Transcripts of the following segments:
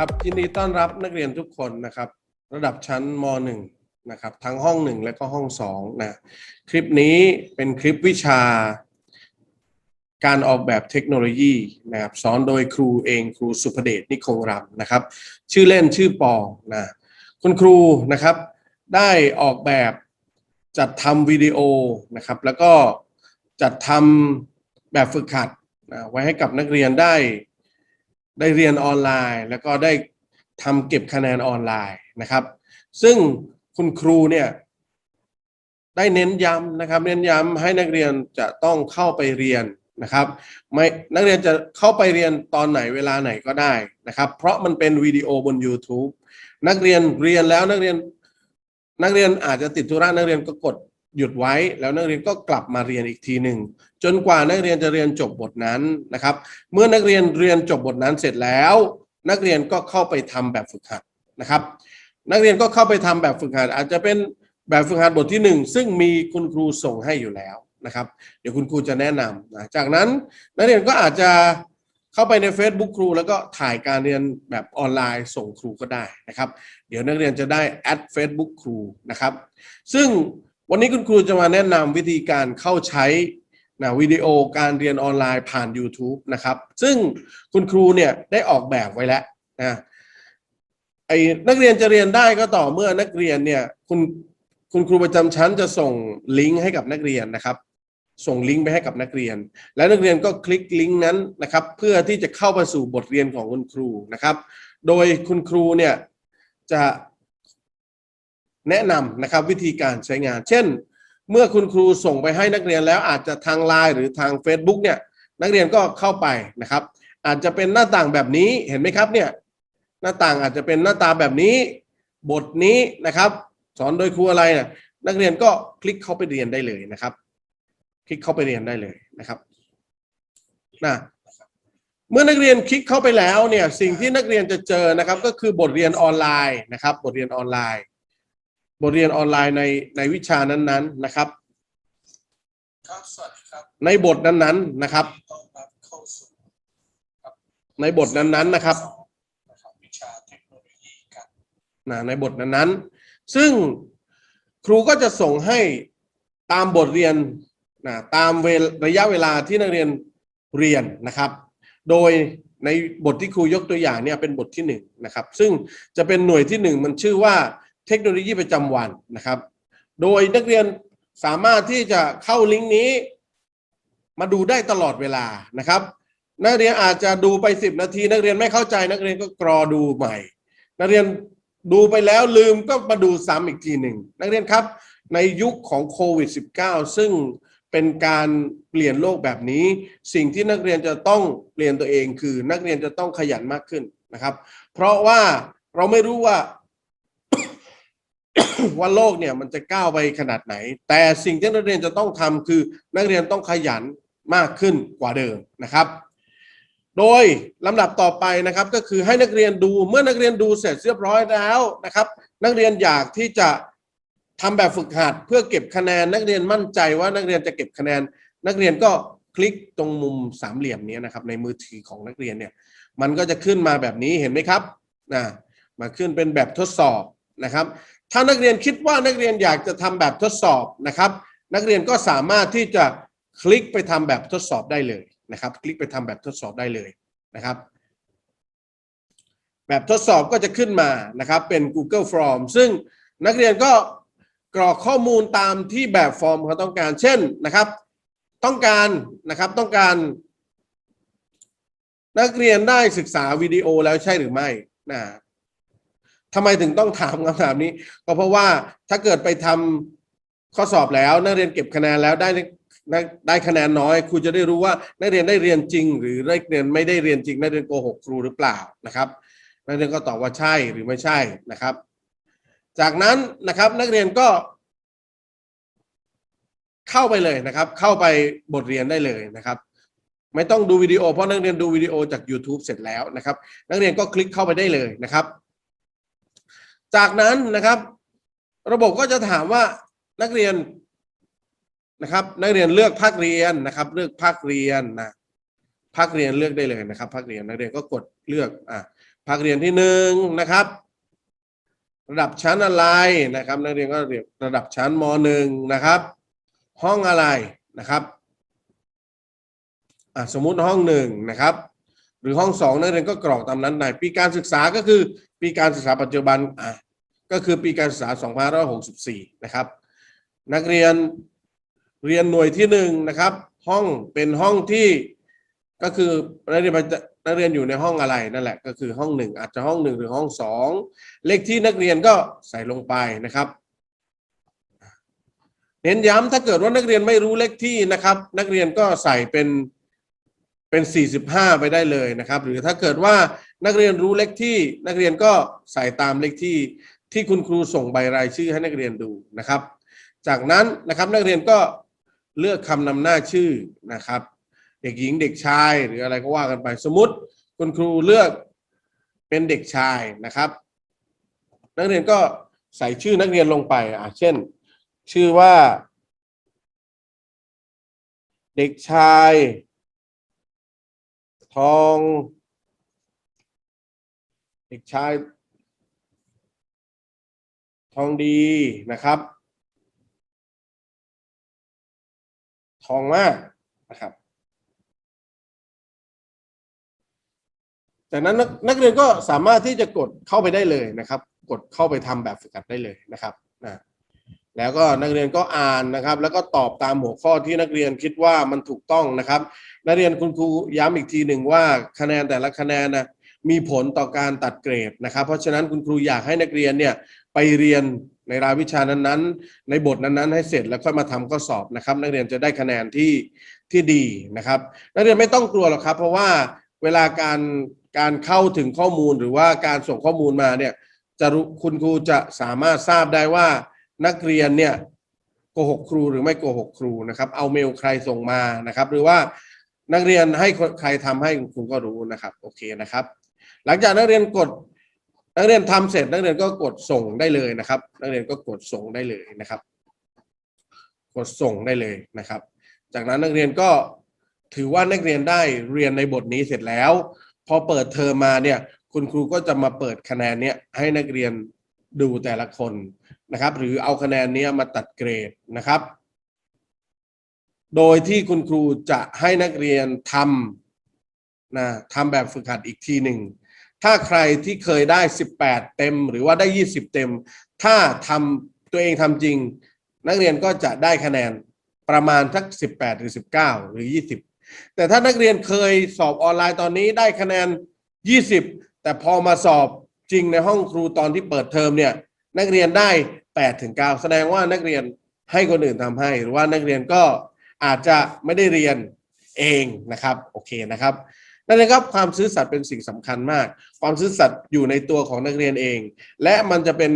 ครับยินดีต้อนรับนักเรียนทุกคนนะครับ ระดับชั้นม .1 นะครับทั้งห้อง 1 และก็ห้อง2นะคลิปนี้เป็นคลิปวิชา การออกแบบเทคโนโลยีนะครับสอนโดยครูเองครูสุภเดชนิคงรำนะครับ ชื่อเล่นชื่อปอนะคุณครูนะครับได้ออกแบบจัดทำวิดีโอนะครับ แล้วก็จัดทำแบบฝึกหัดนะไว้ให้กับนักเรียนได้ ได้เรียนออนไลน์ แล้วก็ได้ทำเก็บคะแนนออนไลน์นะครับ ซึ่งคุณครูเนี่ยได้เน้นย้ำนะครับ เน้นย้ำให้นักเรียนจะต้องเข้าไปเรียนนะครับไม่นักเรียนจะเข้าไปเรียนตอนไหนเวลาไหนก็ได้นะครับ เพราะมันเป็นวิดีโอบน YouTube นักเรียนเรียนแล้วนักเรียนนักเรียนอาจจะติดธุระนักเรียนก็กด หยุดไว้แล้วนักเรียนก็กลับมาเรียนอีกทีหนึ่งจนกว่านักเรียนจะเรียนจบบทนั้นนะครับ เมื่อนักเรียนเรียนจบบทนั้นเสร็จแล้ว นักเรียนก็เข้าไปทำแบบฝึกหัดนะครับ นักเรียนก็เข้าไปทำแบบฝึกหัด อาจจะเป็นแบบฝึกหัดบทที่หนึ่งซึ่งมีคุณครูส่งให้อยู่แล้วนะครับ เดี๋ยวคุณครูจะแนะนำนะจากนั้นนักเรียนก็อาจจะเข้าไปใน Facebook ครู แล้วก็ถ่ายการเรียนแบบออนไลน์ส่งครูก็ได้นะครับ เดี๋ยวนักเรียนจะได้แอด Facebook ครูนะครับ ซึ่ง วันนี้คุณครูจะมาแนะนำวิธีการเข้าใช้นะวิดีโอการเรียนออนไลน์ผ่าน YouTube นะครับ ซึ่งคุณครูเนี่ยได้ออกแบบไว้แล้วนะไอ้นักเรียนจะเรียนได้ก็ต่อเมื่อนักเรียนเนี่ยคุณคุณครูประจำชั้นจะส่งลิงก์ให้กับนักเรียนนะครับ ส่งลิงก์ไปให้กับนักเรียน แล้วนักเรียนก็คลิกลิงก์นั้นนะครับ เพื่อที่จะเข้าไปสู่บทเรียนของคุณครูนะครับ โดยคุณครูเนี่ยจะ แนะนำนะครับวิธีการใช้งาน เช่น เมื่อคุณครูส่งไปให้นักเรียนแล้วอาจจะทางไลน์หรือทาง Facebook เนี่ยนักเรียนก็เข้าไปนะครับ อาจจะเป็นหน้าต่างแบบนี้เห็นไหมครับเนี่ยหน้าต่างอาจจะเป็นหน้าตาแบบนี้ บทนี้นะครับ สอนโดยครูอะไรนะนักเรียนก็คลิกเข้าไปเรียนได้เลยนะครับ คลิกเข้าไปเรียนได้เลยนะครับนะเมื่อนักเรียนคลิกเข้าไปแล้วเนี่ยสิ่งที่นักเรียนจะเจอนะครับ ก็คือบทเรียนออนไลน์นะครับ บทเรียนออนไลน์ บทเรียนออนไลน์ในในวิชานั้นๆนะครับ ครับสวัสดีครับในบทนั้นๆนะครับ ต้อนรับเข้าสู่ในบทนั้นๆนะครับนะครับวิชาเทคโนโลยีกันนะในบทนั้นๆ ซึ่งครูก็จะส่งให้ตามบทเรียนนะตามเวลระยะเวลาที่นักเรียนเรียนนะครับ โดยในบทที่ครูยกตัวอย่างเนี่ยเป็นบทที่หนึ่งนะครับ ซึ่งจะเป็นหน่วยที่หนึ่งมันชื่อว่า เทคโนโลยีประจำวันนะครับ โดยนักเรียนสามารถที่จะเข้าลิงก์นี้ มาดูได้ตลอดเวลานะครับ นักเรียนอาจจะดูไปสิบนาที นักเรียนไม่เข้าใจ นักเรียนก็กรอดูใหม่ นักเรียนดูไปแล้วลืมก็มาดูซ้ำอีกทีหนึ่งนักเรียนครับ ในยุคของโควิด -19 ซึ่งเป็นการเปลี่ยนโลกแบบนี้ สิ่งที่นักเรียนจะต้องเปลี่ยนตัวเองคือนักเรียนจะต้องขยันมากขึ้นนะครับ เพราะว่าเราไม่รู้ว่า ว่าโลกเนี่ยมันจะก้าวไปขนาดไหน แต่สิ่งที่นักเรียนจะต้องทำคือนักเรียนต้องขยันมากขึ้นกว่าเดิมนะครับ โดยลำดับต่อไปนะครับก็คือให้นักเรียนดูเมื่อนักเรียนดูเสร็จเรียบร้อยแล้วนะครับ นักเรียนอยากที่จะทำแบบฝึกหัดเพื่อเก็บคะแนน นักเรียนมั่นใจว่านักเรียนจะเก็บคะแนน นักเรียนก็คลิกตรงมุมสามเหลี่ยมนี้นะครับ ในมือถือของนักเรียนเนี่ยมันก็จะขึ้นมาแบบนี้เห็นไหมครับนะมาขึ้นเป็นแบบทดสอบนะครับ ถ้านักเรียนคิดว่านักเรียนอยากจะทำแบบทดสอบนะครับ นักเรียนก็สามารถที่จะคลิกไปทำแบบทดสอบได้เลยนะครับ คลิกไปทำแบบทดสอบได้เลยนะครับ แบบทดสอบก็จะขึ้นมานะครับเป็น Google Form ซึ่งนักเรียนก็กรอกข้อมูลตามที่แบบฟอร์มเขาต้องการ เช่นนะครับ ต้องการนะครับต้องการนักเรียนได้ศึกษาวิดีโอแล้วใช่หรือไม่นะ ทำไมถึงต้องถามคำถามนี้ ก็เพราะว่าถ้าเกิดไปทำข้อสอบแล้ว นักเรียนเก็บคะแนนแล้วได้ได้ได้คะแนนน้อยครูจะได้รู้ว่านักเรียนได้เรียนจริง หรือนักเรียนไม่ได้เรียนจริงนักเรียนโกหกครูหรือเปล่านะครับ นักเรียนก็ตอบว่าใช่หรือไม่ใช่นะครับ จากนั้นนะครับนักเรียนก็ เข้าไปเลยนะครับ เข้าไปบทเรียนได้เลยนะครับ ไม่ต้องดูวิดีโอเพราะนักเรียนดูวิดีโอจาก YouTube เสร็จแล้วนะครับ นักเรียนก็คลิกเข้าไปได้เลยนะครับ จากนั้นนะครับ ระบบก็จะถามว่านักเรียนนะครับ นักเรียนเลือกภาคเรียนนะครับ เลือกภาคเรียนนะภาคเรียนเลือกได้เลยนะครับภาคเรียนนักเรียนก็กดเลือกอะภาคเรียนที่หนึ่งนะครับ ระดับชั้นอะไรนะครับ นักเรียนก็เรียนระดับชั้นมหนึ่งนะครับ ห้องอะไรนะครับอะสมมุติห้องหนึ่งนะครับ หรือห้องสองนักเรียนก็กรอกตามนั้นในปีการศึกษาก็คือปีการศึกษาปัจจุบันอะก็คือปีการศึกษา 2564 นะครับ นักเรียนเรียนหน่วยที่หนึ่งนะครับ ห้องเป็นห้องที่ก็คือนักเรียนนักเรียนอยู่ในห้องอะไรนั่นแหละก็คือห้องหนึ่งอาจจะห้องหนึ่งหรือห้องสองเลขที่นักเรียนก็ใส่ลงไปนะครับ เน้นย้ำถ้าเกิดว่านักเรียนไม่รู้เลขที่นะครับ นักเรียนก็ใส่เป็น เป็น 45 ไปได้เลยนะครับ หรือถ้าเกิดว่านักเรียนรู้เลขที่นักเรียนก็ใส่ตามเลขที่ที่คุณครูส่งใบรายชื่อให้นักเรียนดูนะครับ จากนั้นนะครับนักเรียนก็เลือกคำนำหน้าชื่อนะครับ เด็กหญิงเด็กชายหรืออะไรก็ว่ากันไปสมมติ คุณครูเลือกเป็นเด็กชายนะครับ นักเรียนก็ใส่ชื่อนักเรียนลงไปอะเช่น ชื่อว่า เด็กชาย ทอง เด็กชาย ทองดีนะครับ ทองมากนะครับ จากนั้นนักนักเรียนก็สามารถที่จะกดเข้าไปได้เลยนะครับ กดเข้าไปทำแบบฝึกหัดได้เลยนะครับนะแล้วก็นักเรียนก็อ่านนะครับ แล้วก็ตอบตามหัวข้อที่นักเรียนคิดว่ามันถูกต้องนะครับ นักเรียนคุณครูย้ำอีกทีหนึ่งว่าคะแนนแต่ละคะแนนนะมีผลต่อการตัดเกรดนะครับ เพราะฉะนั้นคุณครูอยากให้นักเรียนเนี่ยไปเรียนในรายวิชานั้นๆ ในบทนั้นๆ ให้เสร็จแล้วค่อยมาทำข้อสอบนะครับ นักเรียนจะได้คะแนนที่ที่ดีนะครับ นักเรียนไม่ต้องกลัวหรอกครับ เพราะว่าเวลาการการเข้าถึงข้อมูลหรือว่าการส่งข้อมูลมาเนี่ยจะรู้คุณครูจะสามารถทราบได้ว่านักเรียนเนี่ยโกหกครูหรือไม่โกหกครูนะครับ เอาเมลใครส่งมานะครับ หรือว่า นักเรียนให้ใครทำให้คุณก็รู้นะครับ โอเคนะครับ หลังจากนักเรียนกด นักเรียนทำเสร็จ นักเรียนก็กดส่งได้เลยนะครับ นักเรียนก็กดส่งได้เลยนะครับ กดส่งได้เลยนะครับ จากนั้นนักเรียนก็ถือว่านักเรียนได้เรียนในบทนี้เสร็จแล้ว พอเปิดเทอมมาเนี่ย คุณครูก็จะมาเปิดคะแนนเนี้ยให้นักเรียนดูแต่ละคนนะครับ หรือเอาคะแนนเนี้ยมาตัดเกรดนะครับ โดยที่คุณครูจะให้นักเรียนทำนะทำแบบฝึกหัดอีกทีหนึ่ง ถ้าใครที่เคยได้ 18 เต็ม หรือว่าได้ 20 เต็ม ถ้าทำตัวเองทำจริง นักเรียนก็จะได้คะแนนประมาณสัก 18 หรือ 19 หรือ 20 แต่ถ้านักเรียนเคยสอบออนไลน์ตอนนี้ได้คะแนน 20 แต่พอมาสอบจริงในห้องครูตอนที่เปิดเทอมเนี่ยนักเรียนได้8ถึง9แสดงว่านักเรียนให้คนอื่นทำให้ หรือว่านักเรียนก็ อาจจะไม่ได้เรียนเองนะครับโอเคนะครับนั่นเองครับความซื่อสัตย์เป็นสิ่งสำคัญมาก ความซื่อสัตย์อยู่ในตัวของนักเรียนเอง และมันจะเป็น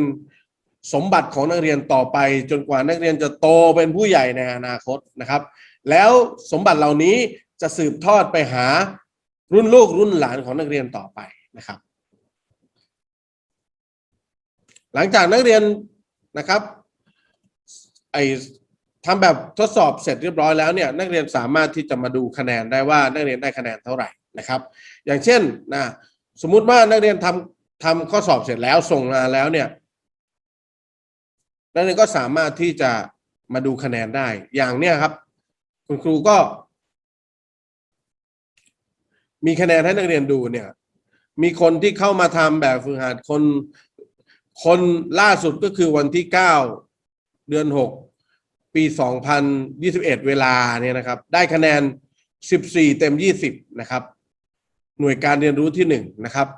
สมบัติของนักเรียนต่อไป จนกว่านักเรียนจะโตเป็นผู้ใหญ่ในอนาคตนะครับ แล้วสมบัติเหล่านี้จะสืบทอดไปหารุ่นลูกรุ่นหลานของนักเรียนต่อไปนะครับ หลังจากนักเรียนนะครับไอ ทำแบบทดสอบเสร็จเรียบร้อยแล้วเนี่ยนักเรียนสามารถที่จะมาดูคะแนนได้ว่านักเรียนได้คะแนนเท่าไหร่นะครับ อย่างเช่นนะสมมุติว่านักเรียนทำทำข้อสอบเสร็จแล้วส่งมาแล้วเนี่ยนักเรียนก็สามารถที่จะมาดูคะแนนได้ อย่างเนี้ยครับ คุณครูก็ มีคะแนนให้นักเรียนดูเนี่ย มีคนที่เข้ามาทำแบบฝึกหัดคน คนล่าสุดก็คือวันที่เก้าเดือนหก ปีสองพันยี่สิบเอ็ดเวลาเนี่ยนะครับ ได้คะแนนสิบสี่เต็มยี่สิบนะครับ หน่วยการเรียนรู้ที่หนึ่งนะครับ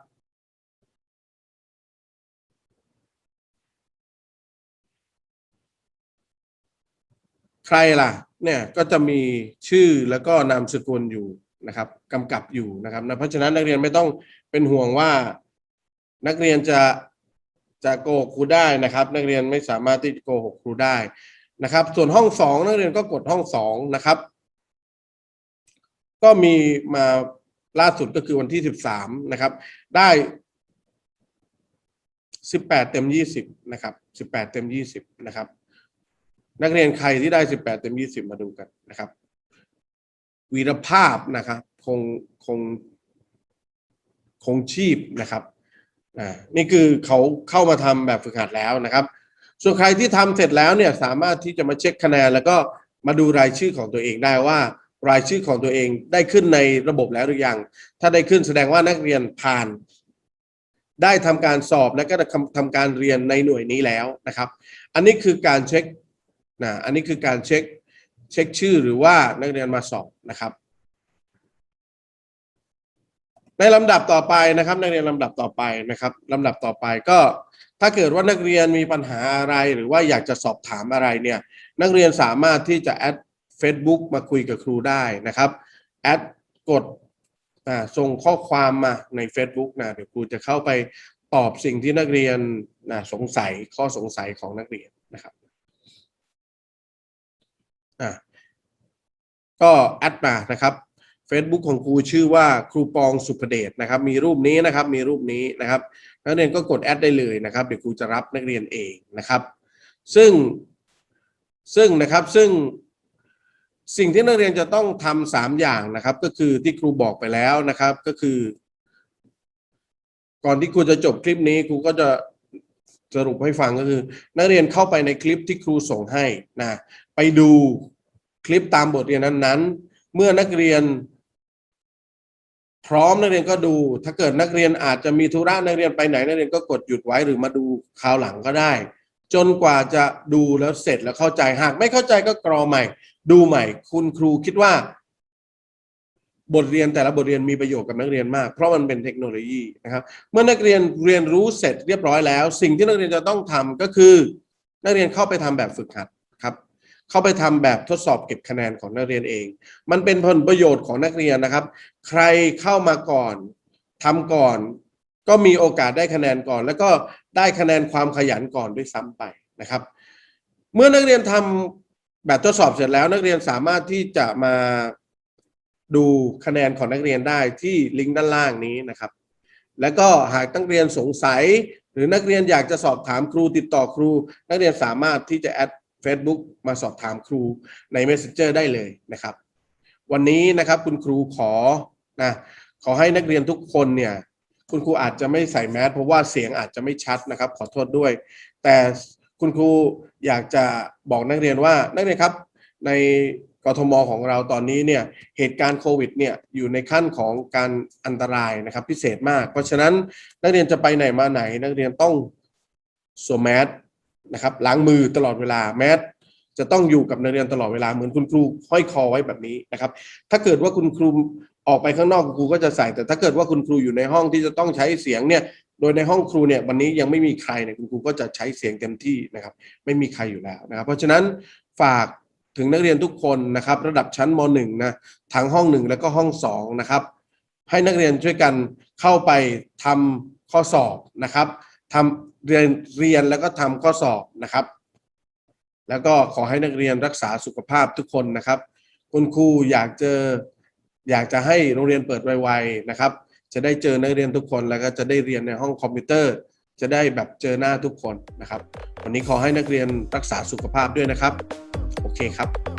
ใครล่ะเนี่ยก็จะมีชื่อแล้วก็นามสกุลอยู่นะครับกำกับอยู่นะครับนะเพราะฉะนั้นนักเรียนไม่ต้องเป็นห่วงว่า นักเรียนจะจะโกหกครูได้นะครับ นักเรียนไม่สามารถที่จะโกหกครูได้ นะครับ ส่วนห้องสองนักเรียนก็กดห้องสองนะครับ ก็มีมาล่าสุดก็คือวันที่สิบสามนะครับ ได้สิบแปดเต็มยี่สิบนะครับสิบแปดเต็มยี่สิบนะครับ นักเรียนใครที่ได้สิบแปดเต็มยี่สิบมาดูกันนะครับ วีรภาพนะครับ คงคงคงชีพนะครับอ่านี่คือเขาเข้ามาทำแบบฝึกหัดแล้วนะครับ ส่วนใครที่ทำเสร็จแล้วเนี่ยสามารถที่จะมาเช็คคะแนน แล้วก็มาดูรายชื่อของตัวเองได้ว่า รายชื่อของตัวเองได้ขึ้นในระบบแล้วหรือยัง ถ้าได้ขึ้นแสดงว่านักเรียนผ่าน ได้ทำการสอบและก็ทำทำการเรียนในหน่วยนี้แล้วนะครับ อันนี้คือการเช็คนะอันนี้คือการเช็คเช็คชื่อหรือว่านักเรียนมาสอบนะครับ ในลำดับต่อไปนะครับ นักเรียนลำดับต่อไปนะครับลำดับต่อไปก็ถ้าเกิดว่านักเรียนมีปัญหาอะไรหรือว่าอยากจะสอบถามอะไรเนี่ยนักเรียนสามารถที่จะแอด Facebook มาคุยกับครูได้นะครับแอดกดส่งข้อความมาใน Facebook นะเดี๋ยวครูจะเข้าไปตอบสิ่งที่นักเรียนนะสงสัยข้อสงสัยของนักเรียนนะครับก็แอดมานะครับ Facebook ของครูชื่อว่าครูปองสุภเดชนะครับมีรูปนี้นะครับมีรูปนี้นะครับนักเรียนก็กดแอดได้เลยนะครับเดี๋ยวครูจะรับนักเรียนเองนะครับ ซึ่งซึ่งนะครับซึ่งสิ่งที่นักเรียนจะต้องทำสามอย่างนะครับ ก็คือที่ครูบอกไปแล้วนะครับก็คือ ก่อนที่ครูจะจบคลิปนี้ครูก็จะสรุปให้ฟังก็คือ นักเรียนเข้าไปในคลิปที่ครูส่งให้นะไปดูคลิปตามบทเรียนนั้นๆ เมื่อนักเรียน พร้อมนักเรียนก็ดู ถ้าเกิดนักเรียนอาจจะมีธุระนักเรียนไปไหนนักเรียนก็กดหยุดไว้หรือมาดูคราวหลังก็ได้ จนกว่าจะดูแล้วเสร็จแล้วเข้าใจหาก ไม่เข้าใจก็กรอใหม่ ดูใหม่ คุณครูคิดว่า บทเรียนแต่ละบทเรียนมีประโยชน์กับนักเรียนมาก เพราะมันเป็นเทคโนโลยีนะครับ เมื่อนักเรียนเรียนรู้เสร็จเรียบร้อยแล้ว สิ่งที่นักเรียนจะต้องทำก็คือ นักเรียนเข้าไปทำแบบฝึกหัดครับ เข้าไปทำแบบทดสอบเก็บคะแนนของนักเรียนเอง มันเป็นผลประโยชน์ของนักเรียนนะครับ ใครเข้ามาก่อนทำก่อน ก็มีโอกาสได้คะแนนก่อน แล้วก็ได้คะแนนความขยันก่อนด้วยซ้ำไปนะครับ เมื่อนักเรียนทำแบบทดสอบเสร็จแล้ว นักเรียนสามารถที่จะมาดูคะแนนของนักเรียนได้ที่ลิงก์ด้านล่างนี้นะครับ แล้วก็หากนักเรียนสงสัย หรือนักเรียนอยากจะสอบถามครูติดต่อครู นักเรียนสามารถที่จะแอด Facebook มาสอบถามครูใน Messenger ได้เลยนะครับ วันนี้นะครับคุณครูขอนะขอให้นักเรียนทุกคนเนี่ยคุณครูอาจจะไม่ใส่แมสเพราะว่าเสียงอาจจะไม่ชัดนะครับ ขอโทษด้วย แต่คุณครูอยากจะบอกนักเรียนว่านักเรียนครับ ในกทมของเราตอนนี้เนี่ยเหตุการณ์โควิดเนี่ยอยู่ในขั้นของการอันตรายนะครับพิเศษมาก เพราะฉะนั้นนักเรียนจะไปไหนมาไหน นักเรียนต้องสวมแมส นะครับล้างมือตลอดเวลาแมสจะต้องอยู่กับนักเรียนตลอดเวลาเหมือนคุณครูห้อยคอไว้แบบนี้นะครับ ถ้าเกิดว่าคุณครูออกไปข้างนอกคุณครูก็จะใส่ แต่ถ้าเกิดว่าคุณครูอยู่ในห้องที่จะต้องใช้เสียงเนี่ยโดยในห้องครูเนี่ยวันนี้ยังไม่มีใครเนี่ยคุณครูก็จะใช้เสียงเต็มที่นะครับ ไม่มีใครอยู่แล้วนะครับ เพราะฉะนั้นฝากถึงนักเรียนทุกคนนะครับ ระดับชั้นม .1 นะทั้งห้องหนึ่งแล้วก็ห้องสองนะครับ ให้นักเรียนช่วยกันเข้าไปทำข้อสอบนะครับทำ เรียนเรียนแล้วก็ทำข้อสอบนะครับ แล้วก็ขอให้นักเรียนรักษาสุขภาพทุกคนนะครับ คุณครูอยากเจออยากจะให้โรงเรียนเปิดไวๆนะครับ จะได้เจอนักเรียนทุกคนแล้วก็จะได้เรียนในห้องคอมพิวเตอร์ จะได้แบบเจอหน้าทุกคนนะครับ วันนี้ขอให้นักเรียนรักษาสุขภาพด้วยนะครับ โอเคครับ